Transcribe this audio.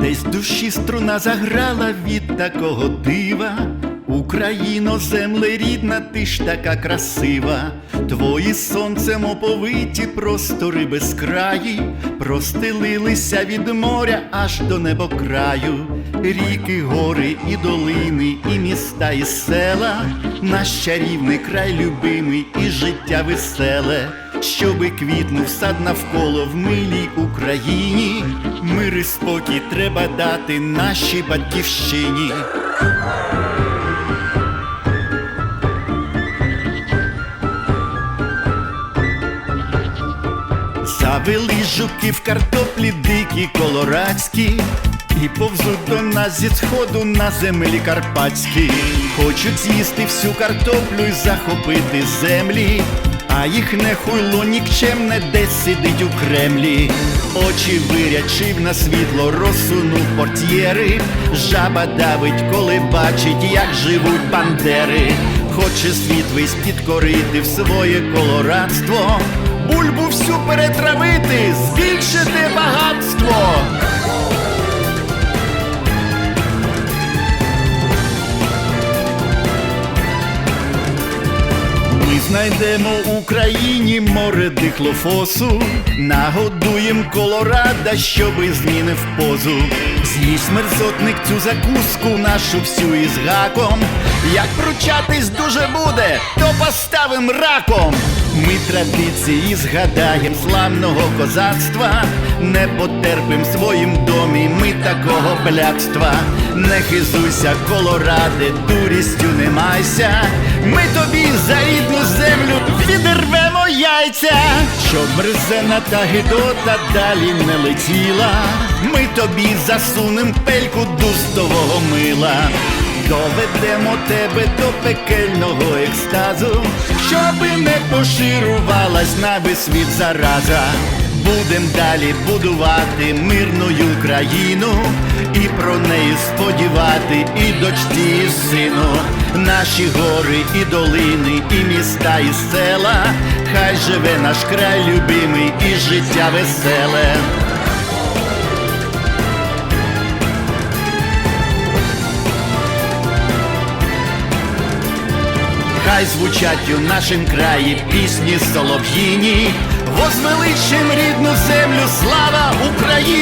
Десь душі струна заграла від такого дива. Україно, земле рідна, ти ж така красива, твої сонцем оповиті простори безкраї, простелилися від моря аж до небокраю, ріки, гори і долини, і міста, і села, наш чарівний край любимий, і життя веселе, щоби квітнув сад навколо в милій Україні, мир і спокій треба дати нашій батьківщині. Завели жуки в картоплі дикі колорадські, і повзуть до нас зі сходу на землі карпатські. Хочуть з'їсти всю картоплю й захопити землі, а їх не хуйло нікчемне десь сидить у Кремлі. Очі вирячив на світло, розсунув портьєри. Жаба давить, коли бачить, як живуть бандери. Хоче світ весь підкорити в своє колорадство бульбу всю перетравити, збільшити багатство. Ми знайдемо в Україні море дихлофосу, нагодуєм колорада, щоби змінив позу. З'їсть мерзотник цю закуску нашу всю із гаком. Як пручатись дуже буде, то поставим раком. Ми традиції згадаєм славного козацтва, не потерпим в своїм домі ми такого блядства. Не хизуйся, колоради, дурістю не майся. Ми тобі за рідну землю відервемо яйця, щоб мерзена та гидота далі не летіла. Ми тобі засунем пельку дустового мила. Доведемо тебе до пекельного екстазу, щоби не поширувалась на весь світ зараза. Будем далі будувати мирною країну і про неї сподівати і дочці, і сину. Наші гори і долини, і міста, і села. Хай живе наш край любимий і життя веселе. Хай звучать у нашім краї пісні солов'їні, возвеличим рідну землю, слава Україні!